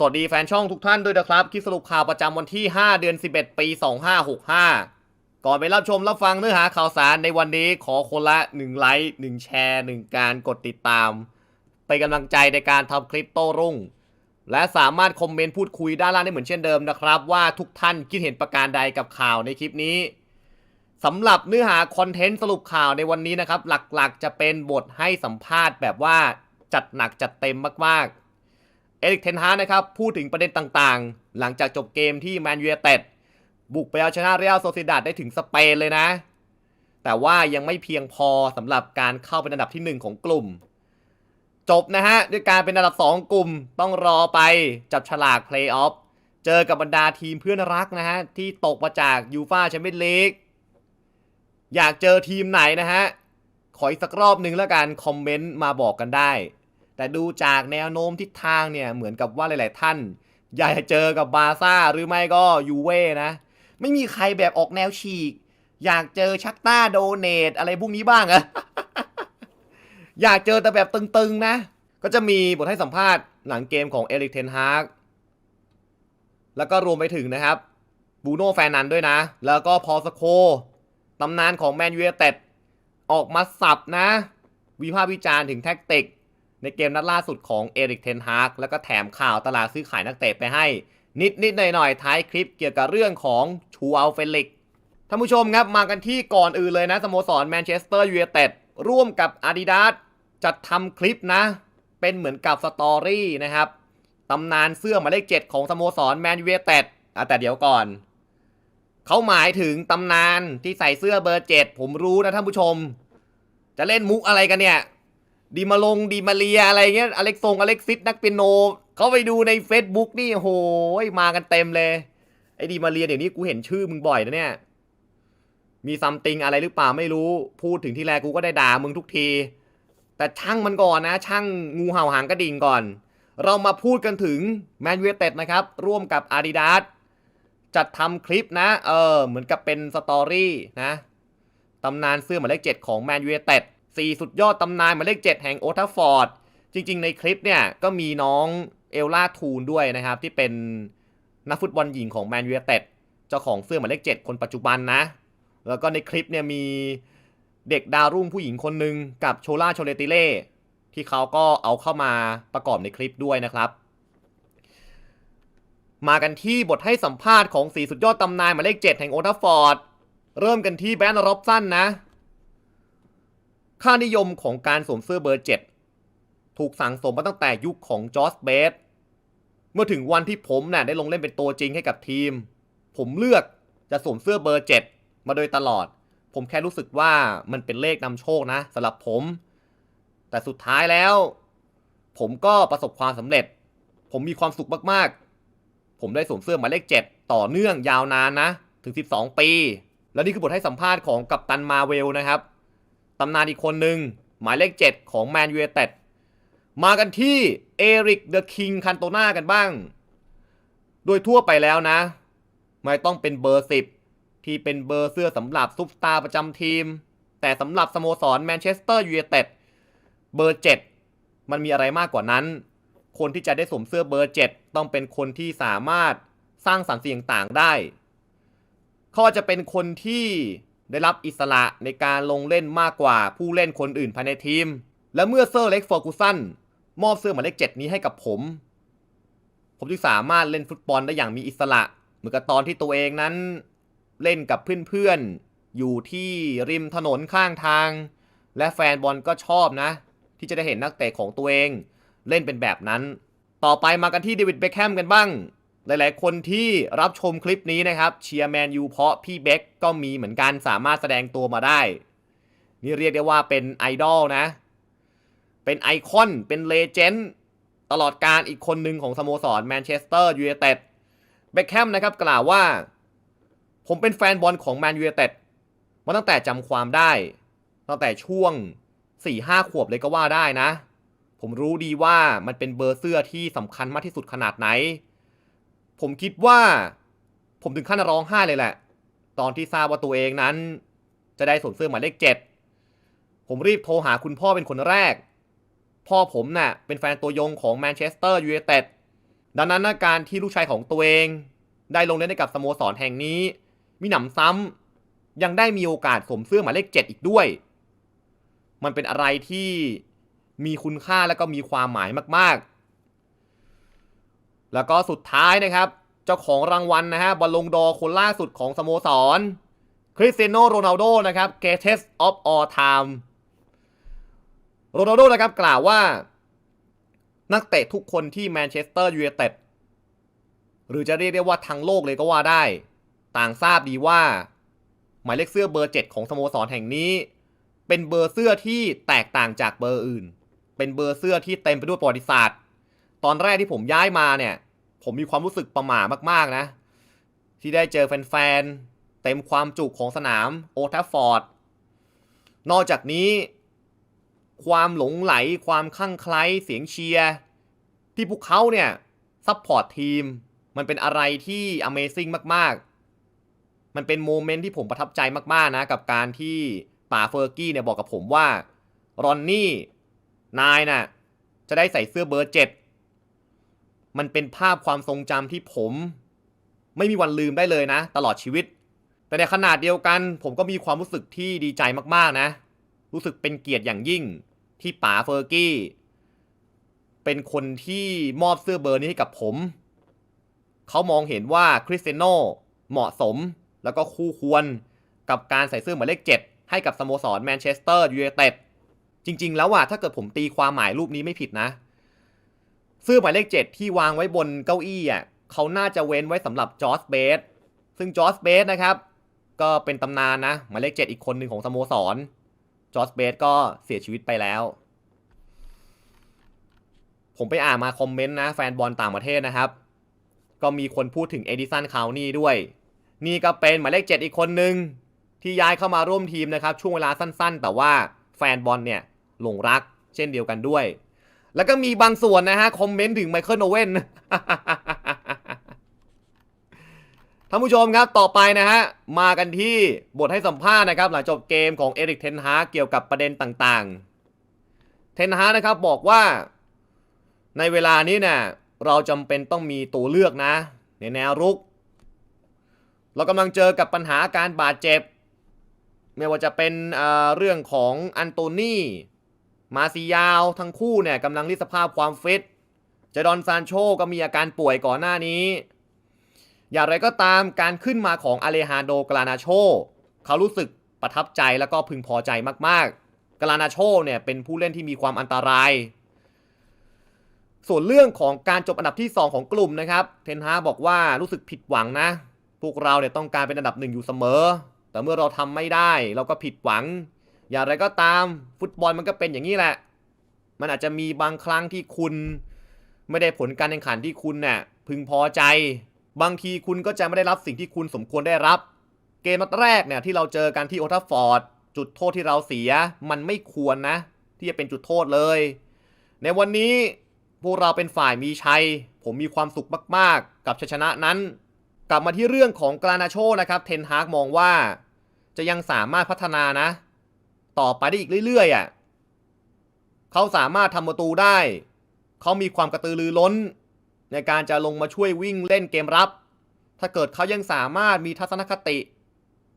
สวัสดีแฟนช่องทุกท่านด้วยนะครับ คลิปสรุปข่าวประจำวันที่ 5 เดือน 11 ปี 2565 ก่อนไปรับชมรับฟังเนื้อหาข่าวสารในวันนี้ขอคนละ 1 ไลค์ 1 แชร์ 1 การกดติดตามเป็นกำลังใจในการทำคลิปโต้รุ่ง และสามารถคอมเมนต์พูดคุยด้านล่างได้เหมือนเช่นเดิมนะครับ ว่าทุกท่านคิดเห็นประการใดกับข่าวในคลิปนี้สำหรับเนื้อหาคอนเทนต์สรุปข่าวในวันนี้นะครับหลักๆ จะเป็นบทให้สัมภาษณ์แบบว่าจัดหนักจัดเต็มมากๆ เอริกเทนฮาร์นะครับพูดถึงประเด็นต่างๆ หลังจากจบเกมที่แมนยูเต็ดบุกไปเอาชนะเรอัลโซซิดาดได้ถึงสเปนเลยนะ แต่ว่ายังไม่เพียงพอสำหรับการเข้าเป็นอันดับที่ 1 ของกลุ่ม จบนะฮะ ด้วยการเป็นอันดับ 2 กลุ่มต้องรอไปจับฉลากเพลย์ออฟเจอกับบรรดาทีมเพื่อนรักนะฮะ ที่ตกมาจากยูฟาแชมเปี้ยนลีกอยากเจอทีมไหนนะฮะ ขออีกสักรอบหนึ่งแล้วกันคอมเมนต์มาบอกกันได้ แต่ดูจากแนวโน้มทิศทางเนี่ยเหมือนกับว่าหลาย ๆ ท่านอยากจะเจอกับบาซ่าหรือไม่ก็ยูเว่นะ ไม่มีใครแบบออกแนวฉีก อยากเจอชักต้าโดเนตอะไรพวกนี้บ้างอะอยากเจอแต่แบบตึง ๆ นะ ก็จะมีบทให้สัมภาษณ์หลังเกมของเอริกเทนฮากแล้วก็รวมไปถึงนะครับบูโน่แฟนนันด้วยนะ แล้วก็พอสโคตำนานของแมนยู i นเต็ดออกมาสับนะ วิพากษ์วิจารณ์ถึงแท็กติก ในเกมนัดล่าสุดของเอริกเทนฮากแล้วก็แถมข่าวตลาดซื้อขายนักเตะไปให้ นิดนิดหน่อยหน่อยๆท้ายคลิปเกี่ยวกับเรื่องของชูอัลเฟลิกท่านผู้ชมครับมากันที่ก่อนอื่นเลยนะสโมสรแมนเชสเตอร์ยูไนเต็ดร่วมกับ Adidas จัดทำคลิปนะ เป็นเหมือนกับสตอรี่นะครับตำนานเสื้อหมายเลขเจ็ดของสโมสรแมนยูไนเต็ดแต่เดี๋ยวก่อนเขาหมายถึงตำนานที่ใส่เสื้อเบอร์เจ็ดผมรู้นะท่านผู้ชม จะเล่นมุกอะไรกันเนี่ย ดีมาลงดีมาเรียอะไรเงี้ยอเล็กซงอเล็กซิสนักเปียโนเขาไปดูใน Facebook นี่โหยมากันเต็มเลย ไอ้ดีมาเรียเดี๋ยวนี้กูเห็นชื่อมึงบ่อยนะเนี่ย มีซัมติงอะไรหรือเปล่าไม่รู้ พูดถึงที่แรกกูก็ได้ด่ามึงทุกที แต่ช่างมันก่อนนะ ช่างงูเห่าหางกระดิ่งก่อน เรามาพูดกันถึงแมนยูไนเต็ดนะครับ ร่วมกับ Adidas จัดทำคลิปนะ เออ เหมือนกับเป็นสตอรี่นะตำนานเสื้อหมายเลขเจ็ดของแมนยูเต็ด สี่สุดยอดตำนานหมายเลขเจ็ดแห่งโอทัฟฟอร์ด จริง ๆ ในคลิปเนี่ยก็มีน้องเอลล่าทูนด้วยนะครับ ที่เป็นนักฟุตบอลหญิงของแมนยูเต็ดเจ้าของเสื้อหมายเลขเจ็ดคนปัจจุบันนะ แล้วก็ในคลิปเนี่ยมีเด็กดาวรุ่งผู้หญิงคนหนึ่งกับโชล่าโชเลติเล่ที่เขาก็เอาเข้ามาประกอบในคลิปด้วยนะครับมากันที่บทให้สัมภาษณ์ของสีสุดยอดตำนานหมายเลขเจ็ดแห่งโอทัฟฟอร์ด เริ่มกันที่แบรนด์ร็อบสันนะ ค่านิยมของการสวมเสื้อเบอร์เจ็ดถูกสั่งสมมาตั้งแต่ยุคของจอร์จเบสเมื่อถึงวันที่ผมน่ะได้ลงเล่นเป็นตัวจริงให้กับทีม ผมเลือกจะสวมเสื้อเบอร์เจ็ดมาโดยตลอด ผมแค่รู้สึกว่ามันเป็นเลขนำโชคนะสำหรับผม แต่สุดท้ายแล้ว ผมก็ประสบความสำเร็จ ผมมีความสุขมากๆ ผมได้สวมเสื้อหมายเลขเจ็ดต่อเนื่องยาวนานนะ ถึง 12 ปี และนี่คือบทให้สัมภาษณ์ของกัปตันมาเวลนะครับ ตำนานอีกคนหนึ่งหมายเลข 7 ของแมนยูไนเต็ดมากันที่เอริกเดอะคิงคันโตนากันบ้าง โดยทั่วไปแล้วนะ ไม่ต้องเป็นเบอร์ 10 ที่เป็นเบอร์เสื้อสำหรับซุปตาร์ประจำทีม แต่สำหรับสโมสรแมนเชสเตอร์ยูไนเต็ดเบอร์ 7 มันมีอะไรมากกว่านั้น คนที่จะได้สวมเสื้อเบอร์ 7 ต้องเป็นคนที่สามารถสร้างสรรค์สิ่งต่างได้ เขาอาจจะเป็นคนที่ ได้รับอิสระในการลงเล่นมากกว่าผู้เล่นคนอื่นภายในทีม และเมื่อเซอร์เล็กฟอร์กูสันมอบเสื้อหมายเลขเจ็ดนี้ให้กับผม ผมจึงสามารถเล่นฟุตบอลได้อย่างมีอิสระ เหมือนกับตอนที่ตัวเองนั้น เล่นกับเพื่อนๆ อยู่ที่ริมถนนข้างทาง และแฟนบอลก็ชอบนะ ที่จะได้เห็นนักเตะของตัวเอง เล่นเป็นแบบนั้น ต่อไปมากันที่เดวิดเบคแฮมกันบ้าง หลายๆ คนที่รับชมคลิปนี้นะครับเชียร์แมนยูเพราะพี่เบคก็มีเหมือนกันสามารถแสดงตัวมาได้ นี่เรียกได้ว่าเป็นไอดอลนะ เป็นไอคอนเป็นเลเจนด์ตลอดการอีกคนหนึ่งของสโมสรแมนเชสเตอร์ยูไนเต็ดเบคแฮมนะครับกล่าวว่า ผมเป็นแฟนบอลของแมนยูไนเต็ดมาตั้งแต่จำความได้ ตั้งแต่ช่วง4-5ขวบเลยก็ว่าได้นะ ผมรู้ดีว่ามันเป็นเบอร์เสื้อที่สำคัญมากที่สุดขนาดไหน ผมคิดว่า ผมถึงขั้นร้องไห้เลยแหละ ตอนที่ทราบว่าตัวเองนั้น จะได้สวมเสื้อหมายเลขเจ็ดผมรีบโทรหาคุณพ่อเป็นคนแรก พ่อผมน่ะเป็นแฟนตัวยงของแมนเชสเตอร์ยูไนเต็ดดังนั้นนะการที่ลูกชายของตัวเอง ได้ลงเล่นให้กับสโมสรแห่งนี้ มีหนำซ้ำยังได้มีโอกาสสวมเสื้อหมายเลขเจ็ดอีกด้วย มันเป็นอะไรที่มีคุณค่าและก็มีความหมายมากๆ แล้วก็สุดท้ายนะครับ เจ้าของรางวัลนะฮะบอลลงดอร์คนล่าสุดของสโมสรคริสเตียโนโรนัลโดนะครับ greatest of all time โรนัลโดนะครับกล่าวว่า นักเตะทุกคนที่แมนเชสเตอร์ยูไนเต็ดหรือจะเรียกได้ว่าทั้งโลกเลยก็ว่าได้ ต่างทราบดีว่า หมายเลขเสื้อเบอร์ 7 ของสโมสรแห่งนี้ เป็นเบอร์เสื้อที่แตกต่างจากเบอร์อื่น เป็นเบอร์เสื้อที่เต็มไปด้วยประวัติศาสตร์ ตอนแรกที่ผมย้ายมาเนี่ย ผมมีความรู้สึกประหม่ามากๆนะ ที่ได้เจอแฟนๆ เต็มความจุของสนามโอทัฟฟอร์ด นอกจากนี้ ความหลงไหลความคลั่งไคล้เสียงเชียร์ ที่พวกเขาเนี่ยซัพพอร์ตทีม มันเป็นอะไรที่ Amazing มากๆ มันเป็นโมเมนต์ที่ผมประทับใจมากๆนะ กับการที่ป่าเฟอร์กี้เนี่ยบอกกับผมว่ารอนนี่นายน่ะจะได้ใส่เสื้อเบอร์เจ็ด มันเป็นภาพความทรงจำที่ผม ไม่มีวันลืมได้เลยนะ ตลอดชีวิต แต่ในขนาดเดียวกัน ผมก็มีความรู้สึกที่ดีใจมากๆนะ รู้สึกเป็นเกียรติอย่างยิ่งที่ป๋าเฟอร์กี้ เป็นคนที่มอบเสื้อเบอร์นี้ให้กับผม เขามองเห็นว่าคริสเตยโนเหมาะสมแล้วก็คู่ควรกับการใส่เสื้อหมายเลข 7 ให้กับสโมสรแมนเชสเตอร์ยูไนเต็ดจริง ๆ แล้วว่าถ้าเกิดผมตีความหมายรูปนี้ไม่ผิดนะ เสื้อหมายเลข7ที่วางไว้บนเก้าอี้อะเขาน่าจะเว้นไว้สำหรับจอร์จเบสซึ่งจอร์จเบสนะครับ ก็เป็นตำนานนะหมายเลข7อีกคนหนึ่งของสโมสรจอร์จเบสก็เสียชีวิตไปแล้ว ผมไปอ่านมาคอมเมนต์นะแฟนบอลต่างประเทศนะครับ ก็มีคนพูดถึงเอดิสันคาวนี่ด้วย นี่ก็เป็นหมายเลข7อีกคนหนึ่งที่ย้ายเข้ามาร่วมทีมนะครับ ช่วงเวลาสั้นๆ แต่ว่าแฟนบอลเนี่ยหลงรักเช่นเดียวกันด้วย แล้วก็มีบางส่วนนะฮะ คอมเมนต์ถึงไมเคิลโอเว่นท่านผู้ชมครับต่อไปนะฮะ มากันที่บทให้สัมภาษณ์นะครับ หลังจบเกมของเอริกเทนฮาเกี่ยวกับประเด็นต่างๆ เทนฮานะครับบอกว่าในเวลานี้เนี่ยเราจำเป็นต้องมีตัวเลือกนะ ในแนวรุก เรากำลังเจอกับปัญหาการบาดเจ็บ ไม่ว่าจะเป็นเอ่อเรื่องของอันโตนี มาซิยาวทั้งคู่เนี่ยกำลังรีสภาพความฟิตเจดอนซานโชก็มีอาการป่วยก่อนหน้านี้ อย่างไรก็ตามการขึ้นมาของอเลฮานโดกลานาโชเขารู้สึกประทับใจแล้วก็พึงพอใจมากๆ กลานาโชเนี่ยเป็นผู้เล่นที่มีความอันตราย ส่วนเรื่องของการจบอันดับที่ 2 ของกลุ่มนะครับ เทนฮาบอกว่ารู้สึกผิดหวังนะ พวกเราเนี่ยต้องการเป็นอันดับหนึ่งอยู่เสมอ แต่เมื่อเราทำไม่ได้เราก็ผิดหวัง อย่างไรก็ตามฟุตบอลมันก็เป็นอย่างนี้แหละ มันอาจจะมีบางครั้งที่คุณ ไม่ได้ผลการแข่งขันที่คุณเนี่ยพึงพอใจ บางทีคุณก็จะไม่ได้รับสิ่งที่คุณสมควรได้รับ เกมนัดแรกเนี่ยที่เราเจอกันที่โอทัฟฟอร์ดจุดโทษที่เราเสีย มันไม่ควรนะ ที่จะเป็นจุดโทษเลย ในวันนี้พวกเราเป็นฝ่ายมีชัย ผมมีความสุขมาก ๆ กับชัยชนะนั้น กลับมาที่เรื่องของกรานาโชนะครับ เทนฮากมองว่า จะยังสามารถพัฒนานะ ต่อไปได้อีกเรื่อยๆอะเขาสามารถทำประตูได้ เขามีความกระตือรือร้น ในการจะลงมาช่วยวิ่งเล่นเกมรับ ถ้าเกิดเขายังสามารถมีทัศนคติ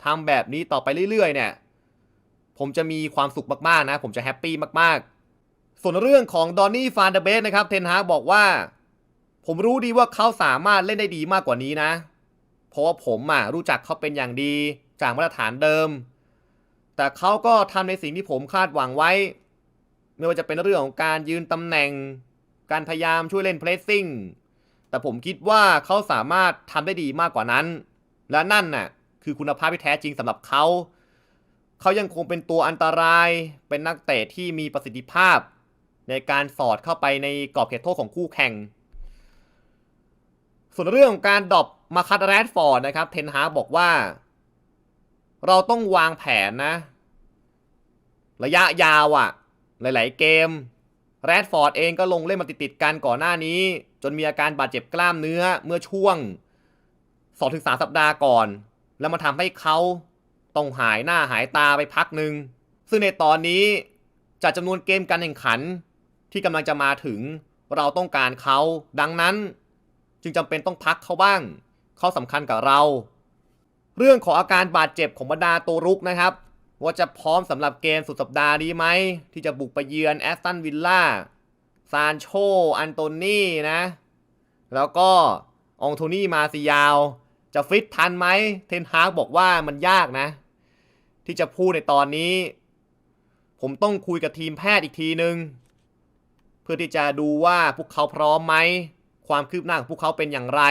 ทำแบบนี้ต่อไปเรื่อยๆ เนี่ย ผมจะมีความสุขมากๆนะ ผมจะแฮปปี้มากๆ ส่วนเรื่องของดอนนี่ฟานเดเบสนะครับ เทนฮากบอกว่า ผมรู้ดีว่าเขาสามารถเล่นได้ดีมากกว่านี้นะ เพราะว่าผมอะรู้จักเขาเป็นอย่างดีจากมาตรฐานเดิม แต่เขาก็ทำในสิ่งที่ผมคาดหวังไว้ ไม่ว่าจะเป็นเรื่องของการยืนตำแหน่ง การพยายามช่วยเล่นเพลสซิ่ง แต่ผมคิดว่าเขาสามารถทำได้ดีมากกว่านั้น และนั่นน่ะคือคุณภาพที่แท้จริงสำหรับเขาเขายังคงเป็นตัวอันตราย เป็นนักเตะที่มีประสิทธิภาพ ในการสอดเข้าไปในกรอบเขตโทษของคู่แข่ง ส่วนเรื่องของการดรอปมาคัตแรดฟอร์ดนะครับ เทนฮาบอกว่า เราต้องวางแผนนะ ระยะยาวอะ่ะ หลาย ๆ เกมแรดฟอร์ดเองก็ลงเล่นมาติดๆกันก่อนหน้านี้ จนมีอาการบาดเจ็บกล้ามเนื้อเมื่อช่วง 2-3 สัปดาห์ก่อน แล้วมาทำให้เขาต้องหายหน้าหายตาไปพักหนึ่ง ซึ่งในตอนนี้จากจำนวนเกมการแข่งขัน ที่กำลังจะมาถึงเราต้องการเขา ดังนั้น จึงจำเป็นต้องพักเขาบ้าง เขาสำคัญกับเรา เรื่องของอาการบาดเจ็บของบรรดาตัวรุกนะครับ ว่าจะพร้อมสำหรับเกมสุดสัปดาห์นี้ไหม ที่จะบุกไปเยือนแอสตันวิลล่าซานโช อันโตนี่นะ แล้วก็องโทนี่มาซิยาว จะฟิตทันไหม เทนฮากบอกว่ามันยากนะ ที่จะพูดในตอนนี้ ผมต้องคุยกับทีมแพทย์อีกทีนึง เพื่อที่จะดูว่าพวกเขาพร้อมไหม ความคืบหน้าของพวกเขาเป็นอย่างไร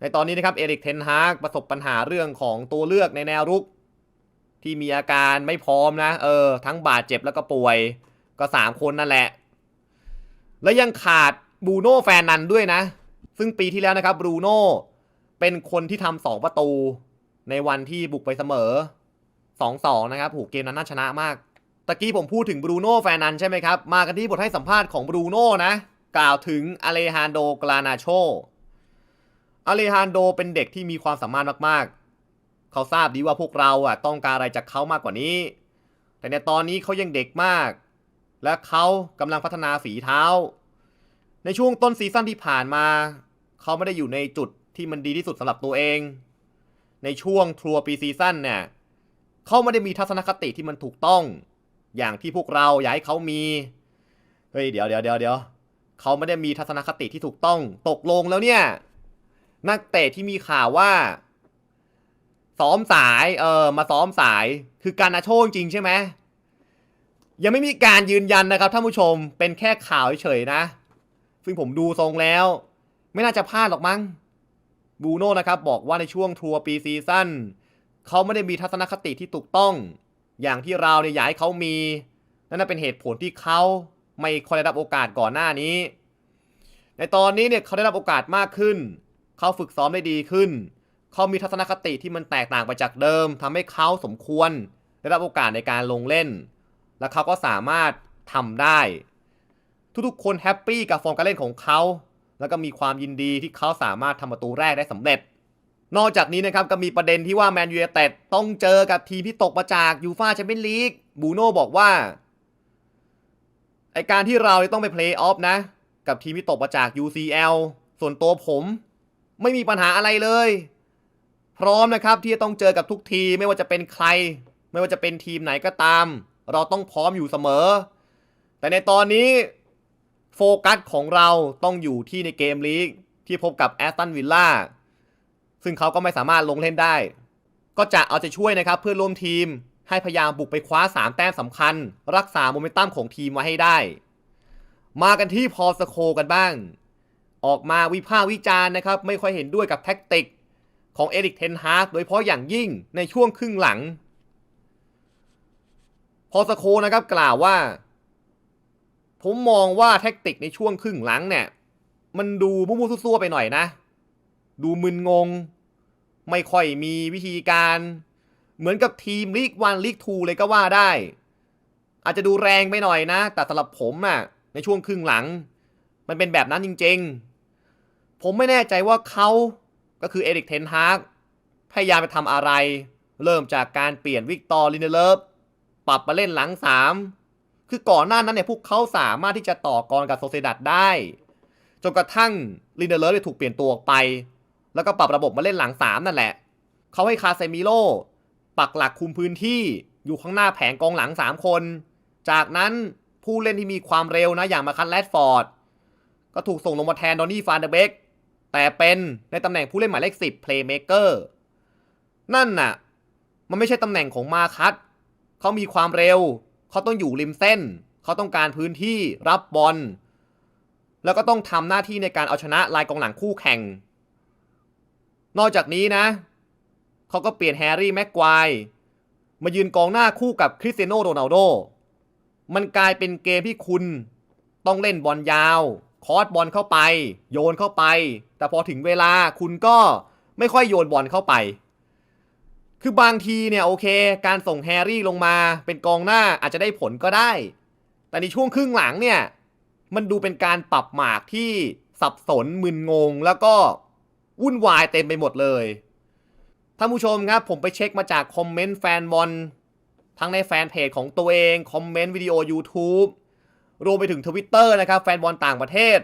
ในตอนนี้นะครับเอริกเทนฮากประสบปัญหาเรื่องของตัวเลือกในแนวรุก ที่มีอาการไม่พร้อมนะ เออ ทั้งบาดเจ็บแล้วก็ป่วย ก็สามคนนั่นแหละ และยังขาดบรูโน่แฟนนันด้วยนะ ซึ่งปีที่แล้วนะครับบรูโน่เป็นคนที่ทำสองประตู ในวันที่บุกไปเสมอ2-2นะครับผูเกมนั้นน่าชนะมากตะกี้ผมพูดถึงบรูโน่แฟนนันใช่ไหมครับ มากันที่บทให้สัมภาษณ์ของบรูโน่นะ กล่าวถึงอเลฮานโดกลานาโชอเลฮานโดเป็นเด็กที่มีความสามารถมากๆ เขาทราบดีว่าพวกเราอะต้องการอะไรจากเขามากกว่านี้ แต่ในตอนนี้เขายังเด็กมาก และเขากำลังพัฒนาฝีเท้า ในช่วงต้นซีซั่นที่ผ่านมา เขาไม่ได้อยู่ในจุดที่มันดีที่สุดสำหรับตัวเอง ในช่วงทัวร์ปีซีซั่นเนี่ยเขาไม่ได้มีทัศนคติที่มันถูกต้อง อย่างที่พวกเราอยากให้เขามีเฮ้ยเดี๋ยวเดี๋ยวเดี๋ยวเดี๋ยวเขาไม่ได้มีทัศนคติที่ถูกต้อง ตกลงแล้วเนี่ย นักเตะที่มีข่าวว่า ซ้อมสายเออมาซ้อมสายคือการนาโชจริงใช่ไหมยังไม่มีการยืนยันนะครับท่านผู้ชมเป็นแค่ข่าวเฉยๆนะ ซึ่งผมดูทรงแล้ว ไม่น่าจะพลาดหรอกมั้งบูโน่นะครับบอกว่าในช่วงทัวร์ปีซีซั่นเขาไม่ได้มีทัศนคติที่ถูกต้อง อย่างที่เราเนี่ยอยากให้เขามี นั่นเป็นเหตุผลที่เขาไม่ค่อยได้รับโอกาสก่อนหน้านี้ ในตอนนี้เนี่ยเขาได้รับโอกาสมากขึ้น เขาฝึกซ้อมได้ดีขึ้น เขามีทัศนคติที่มันแตกต่างไปจากเดิมทำให้เขาสมควร ได้รับโอกาสในการลงเล่น และเขาก็สามารถทำได้ ทุกๆ คนแฮปปี้กับฟอร์มการเล่นของเขาแล้วก็มีความยินดีที่เขาสามารถทำประตูแรกได้สำเร็จ นอกจากนี้นะครับก็มีประเด็นที่ว่าแมนยู i นเต็ดต้องเจอกับทีมที่ตกมาจากยูฟาแชมเปี้ยนลีกบูโน่บอกว่าไอการที่เราต้องไปเพลย์ออฟนะ กับทีมที่ตกมาจาก UCL ส่วนตัวผม ไม่มีปัญหาอะไรเลย พร้อมนะครับที่จะต้องเจอกับทุกทีไม่ว่าจะเป็นใคร ไม่ว่าจะเป็นทีมไหนก็ตาม เราต้องพร้อมอยู่เสมอ แต่ในตอนนี้โฟกัสของเราต้องอยู่ที่ในเกมลีกที่พบกับแอสตันวิลล่าซึ่งเขาก็ไม่สามารถลงเล่นได้ ก็จะเอาใจช่วยนะครับเพื่อร่วมทีมให้พยายามบุกไปคว้า 3 แต้มสำคัญ รักษาโมเมนตัมของทีมไว้ให้ได้ มากันที่พอสโคกันบ้าง ออกมาวิพากษ์วิจารณ์นะครับ ไม่ค่อยเห็นด้วยกับแท็กติก ของเอริกเทนฮากโดยเฉพาะอย่างยิ่งในช่วงครึ่งหลัง พอสโคนะครับกล่าวว่า ผมมองว่าแท็กติกในช่วงครึ่งหลังเนี่ย มันดูมั่วๆซั่วๆไปหน่อยนะ ดูมึนงง ไม่ค่อยมีวิธีการ เหมือนกับทีมลีกวันลีกทูเลยก็ว่าได้ อาจจะดูแรงไปหน่อยนะ แต่สำหรับผมอะ่ะในช่วงครึ่งหลัง มันเป็นแบบนั้นจริง ๆ ผมไม่แน่ใจว่าเขา ก็คือเอริกเทนฮากพยายามไปทำอะไร เริ่มจากการเปลี่ยนวิกตอร์ลินเดเลฟปรับมาเล่นหลังสามคือก่อนหน้านั้นเนี่ยพวกเขาสามารถที่จะต่อกรกับโซเซดัดได้ จนกระทั่งลินเดเลฟถูกเปลี่ยนตัวออกไป แล้วก็ปรับระบบมาเล่นหลังสามนั่นแหละเขาให้คาเซมิโลปักหลักคุมพื้นที่อยู่ข้างหน้าแผงกองหลัง 3 คน จากนั้นผู้เล่นที่มีความเร็วนะอย่างมาคันแรดฟอร์ด ก็ถูกส่งลงมาแทนดอนนี่ฟานเดเบก แต่เป็นในตำแหน่งผู้เล่นหมายเลข10 Playmaker นั่นน่ะ มันไม่ใช่ตำแหน่งของมาคัตเขามีความเร็ว เขาต้องอยู่ริมเส้น เขาต้องการพื้นที่รับบอล แล้วก็ต้องทำหน้าที่ในการเอาชนะลายกองหลังคู่แข่ง นอกจากนี้นะ เขาก็เปลี่ยนแฮร์รี่แม็กควายมายืนกองหน้าคู่กับคริสเตียโนโรนัลโด มันกลายเป็นเกมที่คุณต้องเล่นบอลยาว คอร์สบอลเข้าไป โยนเข้าไป แต่พอถึงเวลาคุณก็ไม่ค่อยโยนบอลเข้าไป คือบางทีเนี่ยโอเค การส่งแฮร์รี่ลงมาเป็นกองหน้าอาจจะได้ผลก็ได้ แต่ในช่วงครึ่งหลังเนี่ยมันดูเป็นการปรับหมากที่สับสนมึนงง แล้วก็วุ่นวายเต็มไปหมดเลยท่านผู้ชมครับ ผมไปเช็คมาจากคอมเมนต์แฟนบอลทั้งในแฟนเพจของตัวเอง คอมเมนต์วิดีโอ YouTube รวมไปถึง Twitter นะครับแฟนบอลต่างประเทศ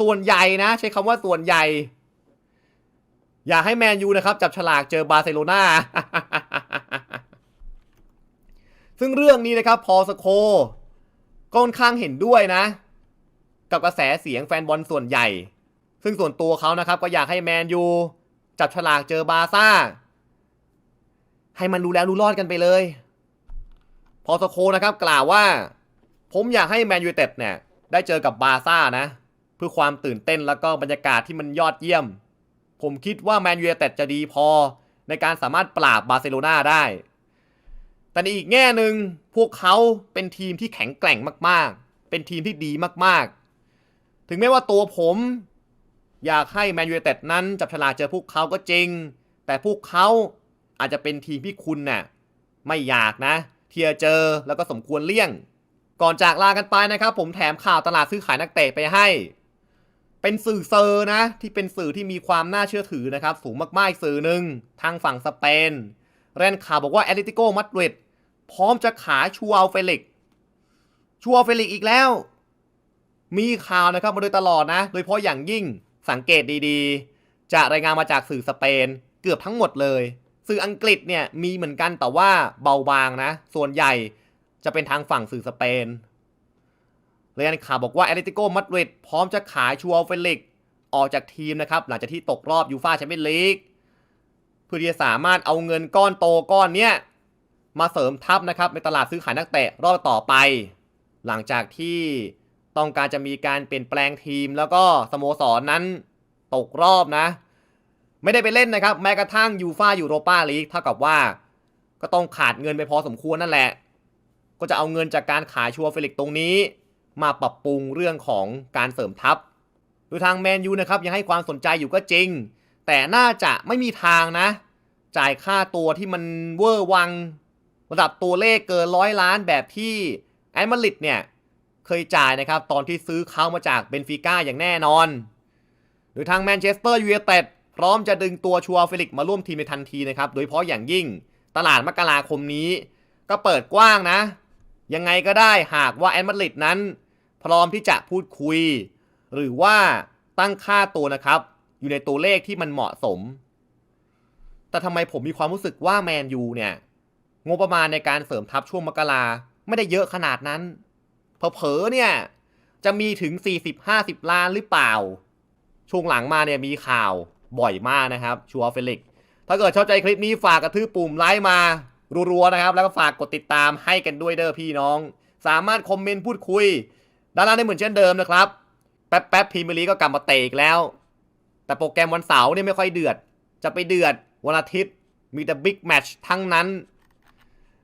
ส่วนใหญ่นะ ใช้คำว่าส่วนใหญ่ อยากให้แมนยูนะครับ จับฉลากเจอบาร์เซโลนาซึ่งเรื่องนี้นะครับพอสโคก็ค่อนข้างเห็นด้วยนะ กับกระแสเสียงแฟนบอลส่วนใหญ่ ซึ่งส่วนตัวเขานะครับก็อยากให้แมนยูจับฉลากเจอบาร์ซ่า ให้มันรู้แล้วรู้รอดกันไปเลย พอสโคนะครับกล่าวว่า ผมอยากให้แมนยูเต็ดเนี่ย ได้เจอกับบาร์ซ่านะ เพื่อความตื่นเต้นแล้วก็บรรยากาศที่มันยอดเยี่ยม ผมคิดว่าแมนยูเต็ดจะดีพอ ในการสามารถปราบบาร์เซโลนาได้ แต่ในอีกแง่หนึ่งพวกเขาเป็นทีมที่แข็งแกร่งมากๆ เป็นทีมที่ดีมากๆ ถึงแม้ว่าตัวผม อยากให้แมนยูเต็ดนั้นจับฉลากเจอพวกเขาก็จริง แต่พวกเขาอาจจะเป็นทีมที่คุณน่ะไม่อยากนะ เที่จะเจอแล้วก็สมควรเลี่ยง ก่อนจากลากันไปนะครับ ผมแถมข่าวตลาดซื้อขายนักเตะไปให้ เป็นสื่อเซอร์นะ ที่เป็นสื่อที่มีความน่าเชื่อถือนะครับ สูงมากๆอีกสื่อหนึ่งทางฝั่งสเปนแรนข่าวบอกว่าแอตเลติโกมาดริดพร้อมจะขายชัวอัลเฟลิกชัวอัลเฟลิกอีกแล้ว มีข่าวนะครับมาโดยตลอดนะ โดยเฉพาะอย่างยิ่งสังเกตดีๆ จะรายงานมาจากสื่อสเปนเกือบทั้งหมดเลย สื่ออังกฤษเนี่ยมีเหมือนกันแต่ว่าเบาบางนะ ส่วนใหญ่ จะเป็นทางฝั่งสื่อสเปนรายงานข่าวบอกว่าแอตเลติโกมาดริดพร้อมจะขายชัวเฟลิกออกจากทีมนะครับ หลังจากที่ตกรอบยูฟาแชมเปี้ยนลีกเพื่อที่จะสามารถเอาเงินก้อนโตก้อนเนี้ยมาเสริมทัพนะครับในตลาดซื้อขายนักเตะรอบต่อไป หลังจากที่ต้องการจะมีการเปลี่ยนแปลงทีม แล้วก็สโมสรนนั้นตกรอบนะ ไม่ได้ไปเล่นนะครับ แม้กระทั่งยูฟ่ายูโรปาลีกเท่ากับว่า ก็ต้องขาดเงินไปพอสมควรนั่นแหละ ก็จะเอาเงินจากการขายชัวเฟลิกตรงนี้ มาปรับปรุงเรื่องของการเสริมทัพโดยทางแมนยูนะครับยังให้ความสนใจอยู่ก็จริง แต่น่าจะไม่มีทางนะ จ่ายค่าตัวที่มันเวอร์วัง ระดับตัวเลขเกินร้อยล้านแบบที่แอดมาริดเนี่ยเคยจ่ายนะครับตอนที่ซื้อเขามาจากเบนฟิก้าอย่างแน่นอน โดยทางแมนเชสเตอร์ยูไนเต็ดพร้อมจะดึงตัวชัวเฟลิกมาร่วมทีมในทันทีนะครับ โดยเฉพาะอย่างยิ่งตลาดมกราคมนี้ ก็เปิดกว้างนะ ยังไงก็ได้หากว่าแอดมาริดนั้น พร้อมที่จะพูดคุย หรือว่าตั้งค่าตัวนะครับ อยู่ในตัวเลขที่มันเหมาะสม แต่ทำไมผมมีความรู้สึกว่าแมนยูเนี่ยงบประมาณในการเสริมทัพช่วงมกราไม่ได้เยอะขนาดนั้นเผลอๆเนี่ยจะมีถึง 40-50 ล้านหรือเปล่า ช่วงหลังมาเนี่ยมีข่าวบ่อยมากนะครับ ชัวเฟลิก ถ้าเกิดชอบใจคลิปนี้ฝากกระทืบปุ่มไลค์มา รัวๆนะครับ แล้วก็ฝากกดติดตามให้กันด้วยเด้อพี่น้อง สามารถคอมเมนต์พูดคุยด้านล่างได้เหมือนเช่นเดิมนะครับแป๊บแป๊บพีมียร์ลีก็กลับมาเตะอีกแล้ว แต่โปรแกรมวันเสาร์นี่ไม่ค่อยเดือด จะไปเดือดวันอาทิตย์มีแต่บิ๊กแมตช์ทั้งนั้น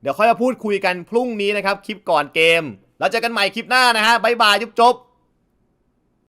เดี๋ยวค่อยมาพูดคุยกันพรุ่งนี้นะครับ คลิปก่อนเกม แล้วเจอกันใหม่คลิปหน้านะฮะบ๊ายบายจุ๊บจบ